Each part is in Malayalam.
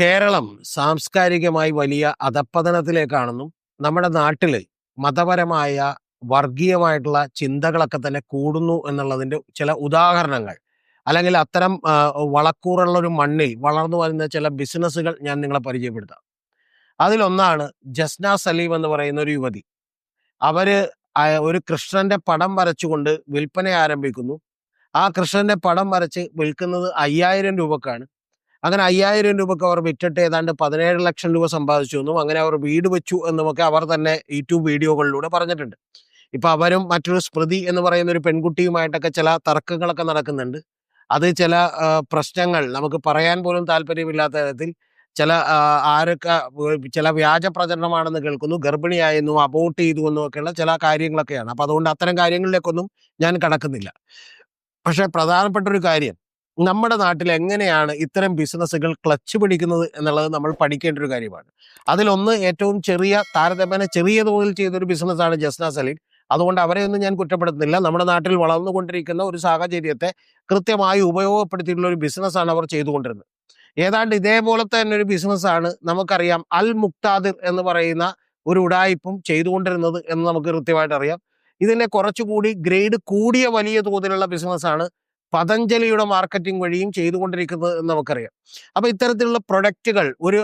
കേരളം സാംസ്കാരികമായി വലിയ അധപ്പതനത്തിലേക്കാണെന്നും നമ്മുടെ നാട്ടിൽ മതപരമായ വർഗീയമായിട്ടുള്ള ചിന്തകളൊക്കെ തന്നെ കൂടുന്നു എന്നുള്ളതിന്റെ ചില ഉദാഹരണങ്ങൾ. അല്ലെങ്കിൽ അത്തരം വളക്കൂറുള്ള ഒരു മണ്ണിൽ വളർന്നു വരുന്ന ചില ബിസിനസ്സുകൾ ഞാൻ നിങ്ങളെ പരിചയപ്പെടുത്താം. അതിലൊന്നാണ് ജസ്ന സലീം എന്ന് പറയുന്ന ഒരു യുവതി. അവർ ഒരു കൃഷ്ണന്റെ പടം വരച്ചുകൊണ്ട് വിൽപ്പന ആരംഭിക്കുന്നു. ആ കൃഷ്ണന്റെ പടം വരച്ച് വിൽക്കുന്നത് അയ്യായിരം രൂപക്കാണ്. അങ്ങനെ അയ്യായിരം രൂപക്ക് അവർ വിറ്റിട്ട് ഏതാണ്ട് പതിനേഴ് ലക്ഷം രൂപ സമ്പാദിച്ചു എന്നും അങ്ങനെ അവർ വീട് വെച്ചു എന്നുമൊക്കെ അവർ തന്നെ യൂട്യൂബ് വീഡിയോകളിലൂടെ പറഞ്ഞിട്ടുണ്ട്. ഇപ്പൊ അവരും മറ്റൊരു സ്മൃതി എന്ന് പറയുന്ന ഒരു പെൺകുട്ടിയുമായിട്ടൊക്കെ ചില തർക്കങ്ങളൊക്കെ നടക്കുന്നുണ്ട്. അത് ചില പ്രശ്നങ്ങൾ നമുക്ക് പറയാൻ പോലും താല്പര്യമില്ലാത്ത തരത്തിൽ ചില ആരൊക്കെ ചില വ്യാജ പ്രചരണമാണെന്ന് കേൾക്കുന്നു ഗർഭിണിയായെന്നും അബോട്ട് ചെയ്തു എന്നും ഒക്കെയുള്ള ചില കാര്യങ്ങളൊക്കെയാണ്. അപ്പൊ അതുകൊണ്ട് അത്തരം കാര്യങ്ങളിലേക്കൊന്നും ഞാൻ കടക്കുന്നില്ല. പക്ഷെ പ്രധാനപ്പെട്ട ഒരു കാര്യം നമ്മുടെ നാട്ടിൽ എങ്ങനെയാണ് ഇത്തരം ബിസിനസ്സുകൾ ക്ലച്ച് പിടിക്കുന്നത് എന്നുള്ളത് നമ്മൾ പഠിക്കേണ്ട ഒരു കാര്യമാണ്. അതിലൊന്ന് ഏറ്റവും ചെറിയ താരതമ്യേന ചെറിയ തോതിൽ ചെയ്തൊരു ബിസിനസ്സാണ് ജസ്ന സലീം. അതുകൊണ്ട് അവരെയൊന്നും ഞാൻ കുറ്റപ്പെടുത്തുന്നില്ല. നമ്മുടെ നാട്ടിൽ വളർന്നുകൊണ്ടിരിക്കുന്ന ഒരു സാഹചര്യത്തെ കൃത്യമായി ഉപയോഗപ്പെടുത്തിയിട്ടുള്ള ഒരു ബിസിനസ്സാണ് അവർ ചെയ്തുകൊണ്ടിരുന്നത്. ഏതാണ്ട് ഇതേപോലത്തെ തന്നെ ഒരു ബിസിനസ്സാണ് നമുക്കറിയാം അൽ മുക്താദിർ എന്ന് പറയുന്ന ഒരു ഉടായിപ്പും ചെയ്തുകൊണ്ടിരുന്നത് എന്ന് നമുക്ക് കൃത്യമായിട്ട് അറിയാം ഇതിന്റെ കുറച്ചുകൂടി ഗ്രേഡ് കൂടിയ വലിയ തോതിലുള്ള ബിസിനസ്സാണ് പതഞ്ജലിയുടെ മാർക്കറ്റിംഗ് വഴിയും ചെയ്തുകൊണ്ടിരിക്കുന്നത് എന്ന് നമുക്കറിയാം. അപ്പൊ ഇത്തരത്തിലുള്ള പ്രൊഡക്റ്റുകൾ ഒരു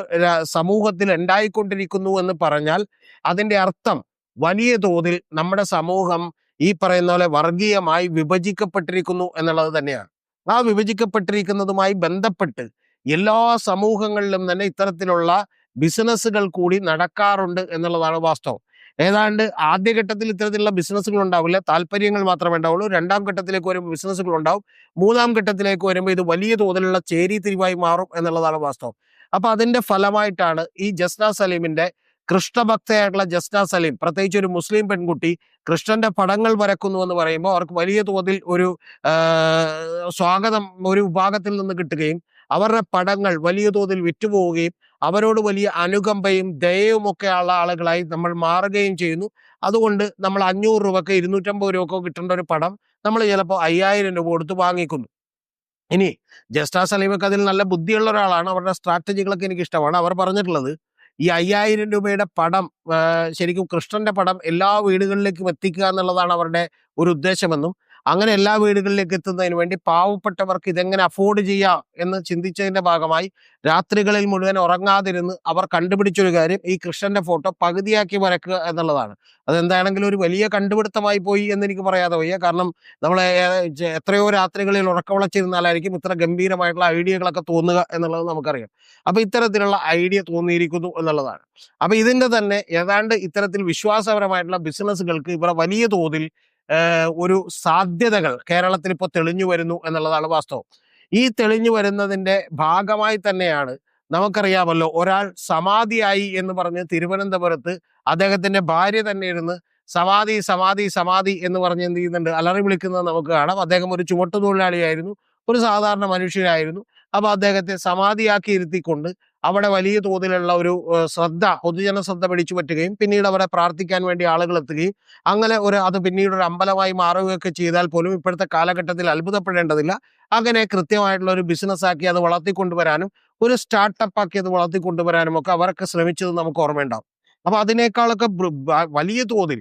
സമൂഹത്തിൽ ഉണ്ടായിക്കൊണ്ടിരിക്കുന്നു എന്ന് പറഞ്ഞാൽ അതിന്റെ അർത്ഥം വലിയ തോതിൽ നമ്മുടെ സമൂഹം ഈ പറയുന്ന പോലെ വർഗീയമായി വിഭജിക്കപ്പെട്ടിരിക്കുന്നു എന്നുള്ളത് തന്നെയാണ്. ആ വിഭജിക്കപ്പെട്ടിരിക്കുന്നതുമായി ബന്ധപ്പെട്ട് എല്ലാ സമൂഹങ്ങളിലും തന്നെ ഇത്തരത്തിലുള്ള ബിസിനസ്സുകൾ കൂടി നടക്കാറുണ്ട് എന്നുള്ളതാണ് വാസ്തവം. ഏതാണ്ട് ആദ്യഘട്ടത്തിൽ ഇത്തരത്തിലുള്ള ബിസിനസ്സുകൾ ഉണ്ടാവില്ല. താല്പര്യങ്ങൾ മാത്രമേ ഉണ്ടാവുള്ളൂ. രണ്ടാം ഘട്ടത്തിലേക്ക് വരുമ്പോൾ ബിസിനസ്സുകൾ ഉണ്ടാവും. മൂന്നാം ഘട്ടത്തിലേക്ക് വരുമ്പോൾ ഇത് വലിയ തോതിലുള്ള ചേരി തിരിവായി മാറും എന്നുള്ളതാണ് വാസ്തവം. അപ്പൊ അതിന്റെ ഫലമായിട്ടാണ് ഈ ജസ്ന സലീമിന്റെ കൃഷ്ണഭക്തയായിട്ടുള്ള ജസ്ന സലീം പ്രത്യേകിച്ച് ഒരു മുസ്ലിം പെൺകുട്ടി കൃഷ്ണന്റെ പടങ്ങൾ വരക്കുന്നു എന്ന് പറയുമ്പോൾ അവർക്ക് വലിയ തോതിൽ ഒരു സ്വാഗതം ഒരു വിഭാഗത്തിൽ നിന്ന് കിട്ടുകയും അവരുടെ പടങ്ങൾ വലിയ തോതിൽ വിറ്റുപോവുകയും അവരോട് വലിയ അനുകമ്പയും ദയവും ഒക്കെ ഉള്ള ആളുകളായി നമ്മൾ മാറുകയും ചെയ്യുന്നു. അതുകൊണ്ട് നമ്മൾ അഞ്ഞൂറ് രൂപക്ക് ഇരുന്നൂറ്റമ്പത് രൂപക്കോ കിട്ടേണ്ട ഒരു പടം നമ്മൾ ചിലപ്പോൾ അയ്യായിരം രൂപ കൊടുത്ത് വാങ്ങിക്കുന്നു. ഇനി ജസ്റ്റാ സലീമൊക്കെ അതിൽ നല്ല ബുദ്ധിയുള്ള ഒരാളാണ്. അവരുടെ സ്ട്രാറ്റജികളൊക്കെ എനിക്ക് ഇഷ്ടമാണ് അവർ പറഞ്ഞിട്ടുള്ളത് ഈ അയ്യായിരം രൂപയുടെ പടം ശരിക്കും കൃഷ്ണന്റെ പടം എല്ലാ വീടുകളിലേക്കും എത്തിക്കുക എന്നുള്ളതാണ് അവരുടെ ഒരു ഉദ്ദേശമെന്നും അങ്ങനെ എല്ലാ വീടുകളിലേക്ക് എത്തുന്നതിന് വേണ്ടി പാവപ്പെട്ടവർക്ക് ഇതെങ്ങനെ അഫോർഡ് ചെയ്യാം എന്ന് ചിന്തിച്ചതിന്റെ ഭാഗമായി രാത്രികളിൽ മുഴുവൻ ഉറങ്ങാതിരുന്ന് അവർ കണ്ടുപിടിച്ചൊരു കാര്യം ഈ കൃഷ്ണന്റെ ഫോട്ടോ പകുതിയാക്കി വരക്കുക എന്നുള്ളതാണ്. അതെന്താണെങ്കിലും ഒരു വലിയ കണ്ടുപിടുത്തമായി പോയി എന്ന് എനിക്ക് പറയാതെ വയ്യ. കാരണം നമ്മൾ എത്രയോ രാത്രികളിൽ ഉറക്കമുളച്ചിരുന്നാലായിരിക്കും ഇത്ര ഗംഭീരമായിട്ടുള്ള ഐഡിയകളൊക്കെ തോന്നുക എന്നുള്ളത് നമുക്കറിയാം. അപ്പൊ ഇത്തരത്തിലുള്ള ഐഡിയ തോന്നിയിരിക്കുന്നു എന്നുള്ളതാണ്. അപ്പൊ ഇതിന്റെ തന്നെ ഏതാണ്ട് ഇത്തരത്തിൽ വിശ്വാസപരമായിട്ടുള്ള ബിസിനസ്സുകൾക്ക് ഇവർ വലിയ തോതിൽ ഒരു സാധ്യതകൾ കേരളത്തിൽ ഇപ്പോൾ തെളിഞ്ഞു വരുന്നു എന്നുള്ളതാണ് വാസ്തവം. ഈ തെളിഞ്ഞു വരുന്നതിന്റെ ഭാഗമായി തന്നെയാണ് നമുക്കറിയാമല്ലോ ഒരാൾ സമാധിയായി എന്ന് പറഞ്ഞ് തിരുവനന്തപുരത്ത് അദ്ദേഹത്തിന്റെ ഭാര്യ തന്നെ ഇരുന്ന് സമാധി സമാധി സമാധി എന്ന് പറഞ്ഞ് എന്ത് ചെയ്യുന്നുണ്ട്? അലറി വിളിക്കുന്നത് നമുക്ക് കാണാം. അദ്ദേഹം ഒരു ചുവട്ടുതൊഴിലാളിയായിരുന്നു ഒരു സാധാരണ മനുഷ്യനായിരുന്നു. അപ്പോൾ അദ്ദേഹത്തെ സമാധിയാക്കി ഇരുത്തിക്കൊണ്ട് അവിടെ വലിയ തോതിലുള്ള ഒരു ശ്രദ്ധ പൊതുജന ശ്രദ്ധ പിടിച്ചു പറ്റുകയും പിന്നീട് അവിടെ പ്രാർത്ഥിക്കാൻ വേണ്ടി ആളുകൾ എത്തുകയും അങ്ങനെ ഒരു അത് പിന്നീട് ഒരു അമ്പലമായി മാറുകയൊക്കെ ചെയ്താൽ പോലും ഇപ്പോഴത്തെ കാലഘട്ടത്തിൽ അത്ഭുതപ്പെടേണ്ടതില്ല. അങ്ങനെ കൃത്യമായിട്ടുള്ള ഒരു ബിസിനസ് ആക്കി അത് വളർത്തിക്കൊണ്ടുവരാനും ഒരു സ്റ്റാർട്ടപ്പ് ആക്കി അത് വളർത്തിക്കൊണ്ടുവരാനും ഒക്കെ അവരൊക്കെ ശ്രമിച്ചത് നമുക്ക് ഓർമ്മയുണ്ടാവും. അപ്പൊ അതിനേക്കാളൊക്കെ വലിയ തോതിൽ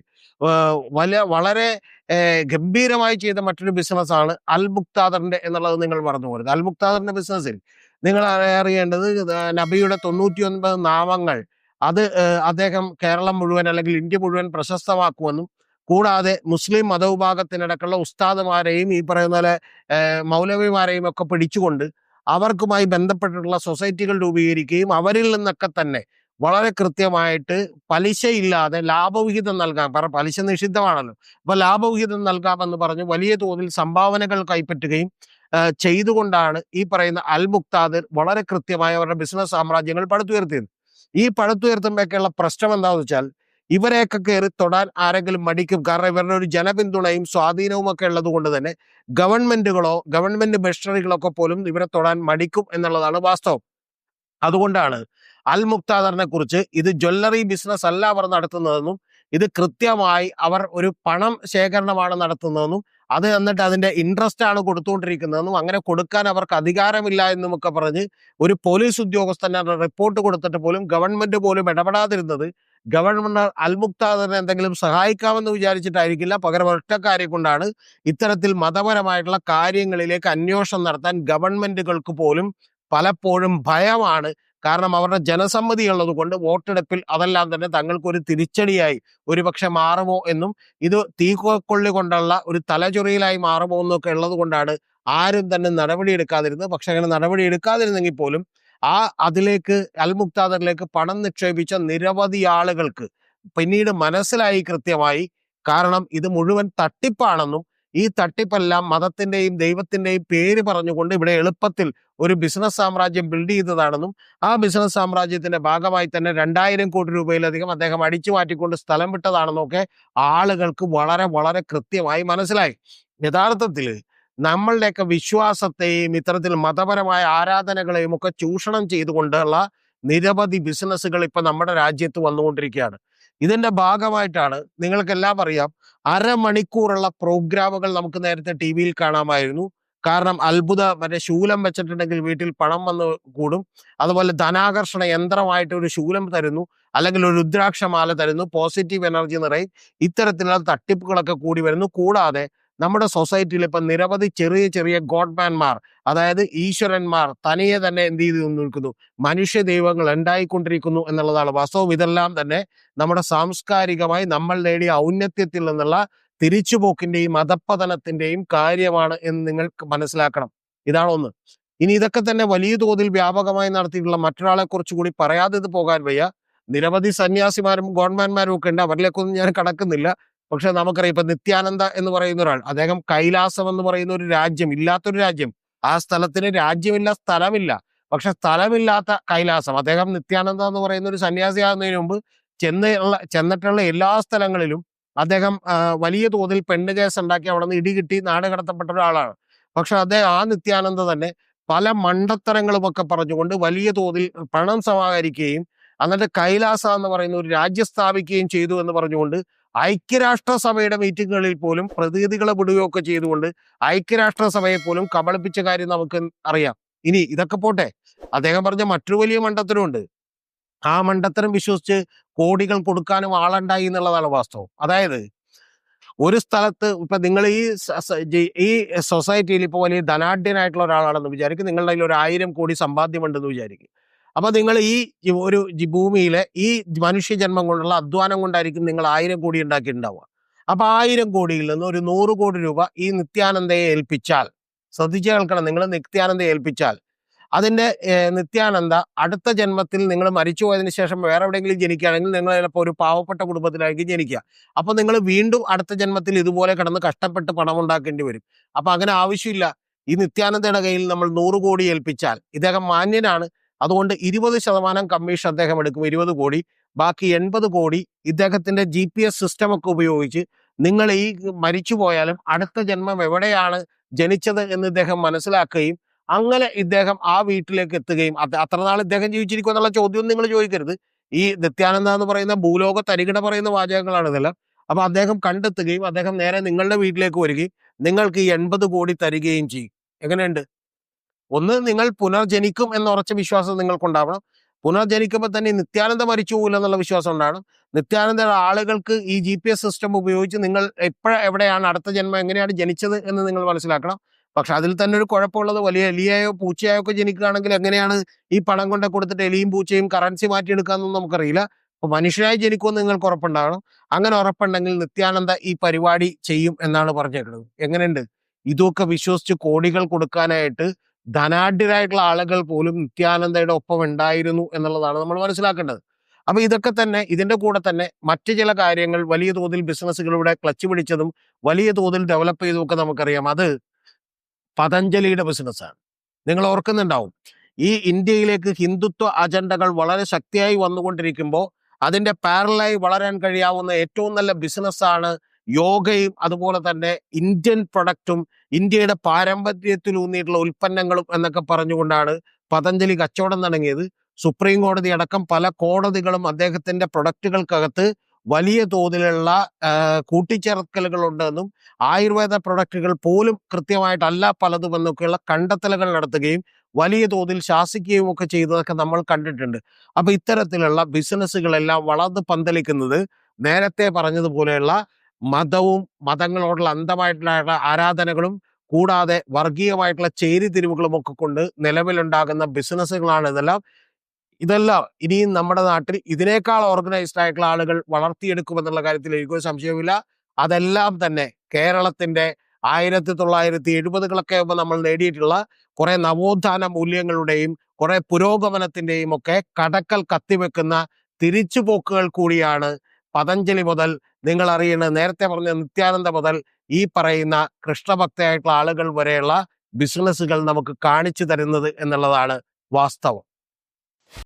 വല വളരെ ഗംഭീരമായി ചെയ്ത മറ്റൊരു ബിസിനസ്സാണ് അൽ മുക്താദറിന്റെ എന്നുള്ളത് നിങ്ങൾ മറന്നു പോകരുത് അൽ മുക്താദറിന്റെ ബിസിനസ്സിൽ നിങ്ങൾ അറിയേണ്ടത് നബിയുടെ തൊണ്ണൂറ്റി ഒൻപത് നാമങ്ങൾ അത് അദ്ദേഹം കേരളം മുഴുവൻ അല്ലെങ്കിൽ ഇന്ത്യ മുഴുവൻ പ്രശസ്തമാക്കുമെന്നും കൂടാതെ മുസ്ലിം മതവിഭാഗത്തിനിടക്കുള്ള ഉസ്താദുമാരെയും ഈ പറയുന്ന പോലെ മൗലവിമാരെയും ഒക്കെ പിടിച്ചുകൊണ്ട് അവർക്കുമായി ബന്ധപ്പെട്ടിട്ടുള്ള സൊസൈറ്റികൾ രൂപീകരിക്കുകയും അവരിൽ നിന്നൊക്കെ തന്നെ വളരെ കൃത്യമായിട്ട് പലിശയില്ലാതെ ലാഭവിഹിതം നൽകാം. കാരണം പലിശ നിഷിദ്ധമാണല്ലോ. അപ്പൊ ലാഭവിഹിതം നൽകാമെന്ന് പറഞ്ഞ് വലിയ തോതിൽ സംഭാവനകൾ കൈപ്പറ്റുകയും ചെയ്തുകൊണ്ടാണ് ഈ പറയുന്ന അൽ വളരെ കൃത്യമായ അവരുടെ ബിസിനസ് സാമ്രാജ്യങ്ങൾ പടുത്തുയർത്തിയത്. ഈ പടുത്തുയർത്തുമ്പോഴൊക്കെയുള്ള പ്രശ്നം എന്താണെന്ന് വെച്ചാൽ ഇവരെയൊക്കെ കയറി തൊടാൻ ആരെങ്കിലും മടിക്കും. കാരണം ഇവരുടെ ഒരു ജനപിന്തുണയും സ്വാധീനവും ഒക്കെ ഉള്ളത് കൊണ്ട് തന്നെ ഗവൺമെന്റുകളോ ഗവൺമെന്റ് മെഷീനറികളൊക്കെ പോലും ഇവരെ തൊടാൻ മടിക്കും എന്നുള്ളതാണ് വാസ്തവം. അതുകൊണ്ടാണ് അൽ മുക്താദറിനെ കുറിച്ച് ഇത് ജ്വല്ലറി ബിസിനസ് അല്ല അവർ നടത്തുന്നതെന്നും ഇത് കൃത്യമായി അവർ ഒരു പണം ശേഖരണമാണ് നടത്തുന്നതെന്നും അത് എന്നിട്ട് അതിന്റെ ഇൻട്രസ്റ്റ് ആണ് കൊടുത്തുകൊണ്ടിരിക്കുന്നതെന്നും അങ്ങനെ കൊടുക്കാൻ അവർക്ക് അധികാരമില്ല എന്നും ഒക്കെ പറഞ്ഞ് ഒരു പോലീസ് ഉദ്യോഗസ്ഥൻ റിപ്പോർട്ട് കൊടുത്തിട്ട് പോലും ഗവൺമെന്റ് പോലും ഇടപെടാതിരുന്നത് ഗവൺമെന്റ് അൽമുക്താദിനെ എന്തെങ്കിലും സഹായിക്കാമെന്ന് വിചാരിച്ചിട്ടായിരിക്കില്ല. പകരം ഒറ്റക്കാരെ കൊണ്ടാണ് ഇത്തരത്തിൽ മതപരമായിട്ടുള്ള കാര്യങ്ങളിലേക്ക് അന്വേഷണം നടത്താൻ ഗവൺമെന്റുകൾക്ക് പോലും പലപ്പോഴും ഭയമാണ്. കാരണം അവരുടെ ജനസമ്മതി ഉള്ളത് കൊണ്ട് വോട്ടെടുപ്പിൽ അതെല്ലാം തന്നെ തങ്ങൾക്ക് ഒരു തിരിച്ചടിയായി ഒരുപക്ഷെ മാറുമോ എന്നും ഇത് തീക്കൊള്ളി കൊണ്ടുള്ള ഒരു തലചൊറിയിലായി മാറുമോ എന്നൊക്കെ ഉള്ളത് കൊണ്ടാണ് ആരും തന്നെ നടപടി എടുക്കാതിരുന്നത് പക്ഷെ അങ്ങനെ നടപടി എടുക്കാതിരുന്നെങ്കിൽ പോലും ആ അതിലേക്ക് അൽമുക്താദറിലേക്ക് പണം നിക്ഷേപിച്ച നിരവധി ആളുകൾക്ക് പിന്നീട് മനസ്സിലായി കൃത്യമായി കാരണം ഇത് മുഴുവൻ തട്ടിപ്പാണെന്നും ഈ തട്ടിപ്പെല്ലാം മതത്തിന്റെയും ദൈവത്തിന്റെയും പേര് പറഞ്ഞുകൊണ്ട് ഇവിടെ എളുപ്പത്തിൽ ഒരു ബിസിനസ് സാമ്രാജ്യം ബിൽഡ് ചെയ്തതാണെന്നും ആ ബിസിനസ് സാമ്രാജ്യത്തിന്റെ ഭാഗമായി തന്നെ രണ്ടായിരം കോടി രൂപയിലധികം അദ്ദേഹം അടിച്ചു മാറ്റിക്കൊണ്ട് സ്ഥലം വിട്ടതാണെന്നൊക്കെ ആളുകൾക്ക് വളരെ വളരെ കൃത്യമായി മനസ്സിലായി. യഥാർത്ഥത്തിൽ നമ്മളുടെയൊക്കെ വിശ്വാസത്തെയും ഇത്തരത്തിൽ മതപരമായ ആരാധനകളെയും ഒക്കെ ചൂഷണം ചെയ്തുകൊണ്ടുള്ള നിരവധി ബിസിനസ്സുകൾ ഇപ്പൊ നമ്മുടെ രാജ്യത്ത് വന്നുകൊണ്ടിരിക്കുകയാണ്. ഇതിന്റെ ഭാഗമായിട്ടാണ് നിങ്ങൾക്കെല്ലാം അറിയാം അരമണിക്കൂറുള്ള പ്രോഗ്രാമുകൾ നമുക്ക് നേരത്തെ ടി വിയിൽ കാണാമായിരുന്നു. കാരണം അത്ഭുത മറ്റേ ശൂലം വെച്ചിട്ടുണ്ടെങ്കിൽ വീട്ടിൽ പണം വന്ന് കൂടും. അതുപോലെ ധനാകർഷണ യന്ത്രമായിട്ട് ഒരു ശൂലം തരുന്നു. അല്ലെങ്കിൽ ഒരു രുദ്രാക്ഷമാല തരുന്നു. പോസിറ്റീവ് എനർജി നിറയും. ഇത്തരത്തിലുള്ള തട്ടിപ്പുകളൊക്കെ കൂടി വരുന്നു. കൂടാതെ നമ്മുടെ സൊസൈറ്റിയിൽ ഇപ്പം നിരവധി ചെറിയ ചെറിയ ഗോഡ്മാൻമാർ അതായത് ഈശ്വരന്മാർ തനിയെ തന്നെ എന്ത് ചെയ്തു നിൽക്കുന്നു. മനുഷ്യ ദൈവങ്ങൾ ഉണ്ടായിക്കൊണ്ടിരിക്കുന്നു എന്നുള്ളതാണ് വാസ്തവം. ഇതെല്ലാം തന്നെ നമ്മുടെ സാംസ്കാരികമായി നമ്മൾ നേടിയ ഔന്നത്യത്തിൽ നിന്നുള്ള തിരിച്ചുപോക്കിന്റെയും അധപ്പതനത്തിന്റെയും കാര്യമാണ് എന്ന് നിങ്ങൾക്ക് മനസ്സിലാക്കണം. ഇതാണ് ഒന്ന്. ഇനി ഇതൊക്കെ തന്നെ വലിയ തോതിൽ വ്യാപകമായി നടത്തിയിട്ടുള്ള മറ്റൊരാളെ കുറിച്ച് കൂടി പറയാതെ പോകാൻ വയ്യ. നിരവധി സന്യാസിമാരും ഗവൺമെന്റ്മാരും ഒക്കെ ഉണ്ട്. അവരിലേക്കൊന്നും ഞാൻ കടക്കുന്നില്ല. പക്ഷെ നമുക്കറിയാം ഇപ്പൊ നിത്യാനന്ദ എന്ന് പറയുന്ന ഒരാൾ അദ്ദേഹം കൈലാസം എന്ന് പറയുന്ന ഒരു രാജ്യം ഇല്ലാത്തൊരു രാജ്യം. ആ സ്ഥലത്തിന് രാജ്യമില്ല സ്ഥലമില്ല. പക്ഷെ സ്ഥലമില്ലാത്ത കൈലാസം അദ്ദേഹം നിത്യാനന്ദ എന്ന് പറയുന്ന ഒരു സന്യാസിയാകുന്നതിന് മുമ്പ് ചെന്ന ചെന്നിട്ടുള്ള എല്ലാ സ്ഥലങ്ങളിലും അദ്ദേഹം വലിയ തോതിൽ പെണ്ണ് കേസ് ഉണ്ടാക്കി അവിടെ നിന്ന് ഇടികിട്ടി നാട് കടത്തപ്പെട്ട ഒരാളാണ്. പക്ഷെ അദ്ദേഹം ആ നിത്യാനന്ദ തന്നെ പല മണ്ടത്തരങ്ങളും ഒക്കെ പറഞ്ഞുകൊണ്ട് വലിയ തോതിൽ പണം സമാഹരിക്കുകയും എന്നിട്ട് കൈലാസ എന്ന് പറയുന്ന ഒരു രാജ്യം സ്ഥാപിക്കുകയും ചെയ്തു എന്ന് പറഞ്ഞുകൊണ്ട് ഐക്യരാഷ്ട്രസഭയുടെ മീറ്റിങ്ങുകളിൽ പോലും പ്രതിനിധികളെ വിടുകയൊക്കെ ചെയ്തുകൊണ്ട് ഐക്യരാഷ്ട്രസഭയെ പോലും കബളിപ്പിച്ച കാര്യം നമുക്ക് അറിയാം. ഇനി ഇതൊക്കെ പോട്ടെ. അദ്ദേഹം പറഞ്ഞ മറ്റൊരു വലിയ മണ്ടത്തരമുണ്ട് ആ മണ്ടത്തരം വിശ്വസിച്ച് കോടികൾ കൊടുക്കാനും ആളുണ്ടായി എന്നുള്ളതാണ് വാസ്തവം. അതായത് ഒരു സ്ഥലത്ത് ഇപ്പൊ നിങ്ങൾ ഈ ഈ സൊസൈറ്റിയിൽ ഇപ്പൊ വലിയ ധനാഢ്യനായിട്ടുള്ള ഒരാളാണെന്ന് വിചാരിക്കും. നിങ്ങളുടെ കയ്യിൽ ഒരു ആയിരം കോടി സമ്പാദ്യമുണ്ടെന്ന് വിചാരിക്കും. അപ്പൊ നിങ്ങൾ ഈ ഒരു ഭൂമിയിലെ ഈ മനുഷ്യജന്മം കൊണ്ടുള്ള അധ്വാനം കൊണ്ടായിരിക്കും നിങ്ങൾ ആയിരം കോടി ഉണ്ടാക്കിയിട്ടുണ്ടാവുക. അപ്പൊ ആയിരം കോടിയിൽ നിന്ന് ഒരു നൂറ് കോടി രൂപ ഈ നിത്യാനന്ദയെ ഏൽപ്പിച്ചാൽ ശ്രദ്ധിച്ചു കേൾക്കണം നിങ്ങൾ നിത്യാനന്ദയെ ഏൽപ്പിച്ചാൽ അതിന്റെ നിത്യാനന്ദ അടുത്ത ജന്മത്തിൽ നിങ്ങൾ മരിച്ചു പോയതിനു ശേഷം വേറെ എവിടെയെങ്കിലും ജനിക്കുകയാണെങ്കിൽ നിങ്ങൾ ചിലപ്പോൾ ഒരു പാവപ്പെട്ട കുടുംബത്തിലായിരിക്കും ജനിക്കുക. അപ്പൊ നിങ്ങൾ വീണ്ടും അടുത്ത ജന്മത്തിൽ ഇതുപോലെ കിടന്ന് കഷ്ടപ്പെട്ട് പണം ഉണ്ടാക്കേണ്ടി വരും. അപ്പൊ അങ്ങനെ ആവശ്യമില്ല. ഈ നിത്യാനന്ദയുടെ കയ്യിൽ നമ്മൾ നൂറ് കോടി ഏൽപ്പിച്ചാൽ ഇദ്ദേഹം മാന്യനാണ്. അതുകൊണ്ട് ഇരുപത് ശതമാനം കമ്മീഷൻ അദ്ദേഹം എടുക്കും ഇരുപത് കോടി. ബാക്കി എൺപത് കോടി ഇദ്ദേഹത്തിന്റെ ജി പി എസ് സിസ്റ്റം ഒക്കെ ഉപയോഗിച്ച് നിങ്ങൾ ഈ മരിച്ചു പോയാലും അടുത്ത ജന്മം എവിടെയാണ് ജനിച്ചത് എന്ന് ഇദ്ദേഹം മനസ്സിലാക്കുകയും അങ്ങനെ ഇദ്ദേഹം ആ വീട്ടിലേക്ക് എത്തുകയും അത് അത്ര നാൾ ഇദ്ദേഹം ജീവിച്ചിരിക്കും എന്നുള്ള ചോദ്യം നിങ്ങൾ ചോദിക്കരുത്. ഈ നിത്യാനന്ദ എന്ന് പറയുന്ന ഭൂലോക തരികിട പറയുന്ന വാചകങ്ങളാണ് ഇതെല്ലാം അപ്പൊ അദ്ദേഹം കണ്ടെത്തുകയും അദ്ദേഹം നേരെ നിങ്ങളുടെ വീട്ടിലേക്ക് വരികയും നിങ്ങൾക്ക് ഈ എൺപത് കോടി തരികയും ചെയ്യും. എങ്ങനെയുണ്ട്? ഒന്ന് നിങ്ങൾ പുനർജനിക്കും എന്ന ഉറച്ച വിശ്വാസം നിങ്ങൾക്കുണ്ടാവണം. പുനർജനിക്കുമ്പോൾ തന്നെ നിത്യാനന്ദ മരിച്ചു പോകില്ല എന്നുള്ള വിശ്വാസം ഉണ്ടാവണം. നിത്യാനന്ദ ആളുകൾക്ക് ഈ ജി പി എസ് സിസ്റ്റം ഉപയോഗിച്ച് നിങ്ങൾ എപ്പോഴ എവിടെയാണ് അടുത്ത ജന്മം എങ്ങനെയാണ് ജനിച്ചത് എന്ന് നിങ്ങൾ മനസ്സിലാക്കണം. പക്ഷെ അതിൽ തന്നെ ഒരു കുഴപ്പമുള്ളത് വലിയ എലിയായോ പൂച്ചയായോ ഒക്കെ ജനിക്കുകയാണെങ്കിൽ എങ്ങനെയാണ് ഈ പണം കൊണ്ട് കൊടുത്തിട്ട് എലിയും പൂച്ചയും കറൻസി മാറ്റിയെടുക്കാന്നൊന്നും നമുക്കറിയില്ല. അപ്പൊ മനുഷ്യനായി ജനിക്കുമെന്ന് നിങ്ങൾക്ക് ഉറപ്പുണ്ടാകണം അങ്ങനെ ഉറപ്പുണ്ടെങ്കിൽ നിത്യാനന്ദ ഈ പരിപാടി ചെയ്യും എന്നാണ് പറഞ്ഞേക്കുന്നത് എങ്ങനെയുണ്ട്? ഇതൊക്കെ വിശ്വസിച്ച് കോടികൾ കൊടുക്കാനായിട്ട് ധനാഢ്യരായിട്ടുള്ള ആളുകൾ പോലും നിത്യാനന്ദയുടെ ഒപ്പം ഉണ്ടായിരുന്നു എന്നുള്ളതാണ് നമ്മൾ മനസ്സിലാക്കേണ്ടത്. അപ്പൊ ഇതൊക്കെ തന്നെ ഇതിന്റെ കൂടെ തന്നെ മറ്റു ചില കാര്യങ്ങൾ വലിയ തോതിൽ ബിസിനസ്സുകളിവിടെ ക്ലച്ച് പിടിച്ചതും വലിയ തോതിൽ ഡെവലപ്പ് ചെയ്തതും ഒക്കെ നമുക്കറിയാം. അത് പതഞ്ജലിയുടെ ബിസിനസ്സാണ്. നിങ്ങൾ ഓർക്കുന്നുണ്ടാവും ഈ ഇന്ത്യയിലേക്ക് ഹിന്ദുത്വ അജണ്ടകൾ വളരെ ശക്തിയായി വന്നുകൊണ്ടിരിക്കുമ്പോൾ അതിന്റെ പാരലായി വളരാൻ കഴിയാവുന്ന ഏറ്റവും നല്ല ബിസിനസ്സാണ് യോഗയും അതുപോലെ തന്നെ ഇന്ത്യൻ പ്രൊഡക്റ്റും ഇന്ത്യയുടെ പാരമ്പര്യത്തിലൂന്നിയിട്ടുള്ള ഉൽപ്പന്നങ്ങളും എന്നൊക്കെ പറഞ്ഞുകൊണ്ടാണ് പതഞ്ജലി കച്ചവടം തുടങ്ങിയത് സുപ്രീം കോടതി അടക്കം പല കോടതികളും അദ്ദേഹത്തിന്റെ പ്രൊഡക്റ്റുകൾക്കകത്ത് വലിയ തോതിലുള്ള കൂട്ടിച്ചേർക്കലുകൾ ഉണ്ടെന്നും ആയുർവേദ പ്രൊഡക്റ്റുകൾ പോലും കൃത്യമായിട്ടല്ല പലതും എന്നൊക്കെയുള്ള കണ്ടെത്തലുകൾ നടത്തുകയും വലിയ തോതിൽ ശാസിക്കുകയും ഒക്കെ ചെയ്തതൊക്കെ നമ്മൾ കണ്ടിട്ടുണ്ട്. അപ്പൊ ഇത്തരത്തിലുള്ള ബിസിനസ്സുകളെല്ലാം വളർന്ന് പന്തലിക്കുന്നത് നേരത്തെ പറഞ്ഞതുപോലെയുള്ള മതവും മതങ്ങളോടുള്ള അന്ധമായിട്ടുള്ള ആരാധനകളും കൂടാതെ വർഗീയമായിട്ടുള്ള ചേരിതിരിവുകളും ഒക്കെ കൊണ്ട് നിലവിലുണ്ടാകുന്ന ബിസിനസ്സുകളാണ് ഇതെല്ലാം. ഇതെല്ലാം ഇനിയും നമ്മുടെ നാട്ടിൽ ഇതിനേക്കാൾ ഓർഗനൈസ്ഡ് ആയിട്ടുള്ള ആളുകൾ വളർത്തിയെടുക്കുമെന്നുള്ള കാര്യത്തിൽ എനിക്കൊരു സംശയവുമില്ല. അതെല്ലാം തന്നെ കേരളത്തിന്റെ ആയിരത്തി തൊള്ളായിരത്തി എഴുപതുകളൊക്കെ ആകുമ്പോൾ നമ്മൾ നേടിയിട്ടുള്ള കുറെ നവോത്ഥാന മൂല്യങ്ങളുടെയും കുറെ പുരോഗമനത്തിന്റെയും ഒക്കെ കടക്കൽ കത്തിവെക്കുന്ന തിരിച്ചുപോക്കുകൾ കൂടിയാണ് പതഞ്ജലി മുതൽ നിങ്ങൾ അറിയേണ്ടത് നേരത്തെ പറഞ്ഞ നിത്യാനന്ദ മുതൽ ഈ പറയുന്ന കൃഷ്ണഭക്തയായിട്ടുള്ള ആളുകൾ വരെയുള്ള ബിസിനസ്സുകൾ നമുക്ക് കാണിച്ചു തരുന്നത് എന്നുള്ളതാണ് വാസ്തവം.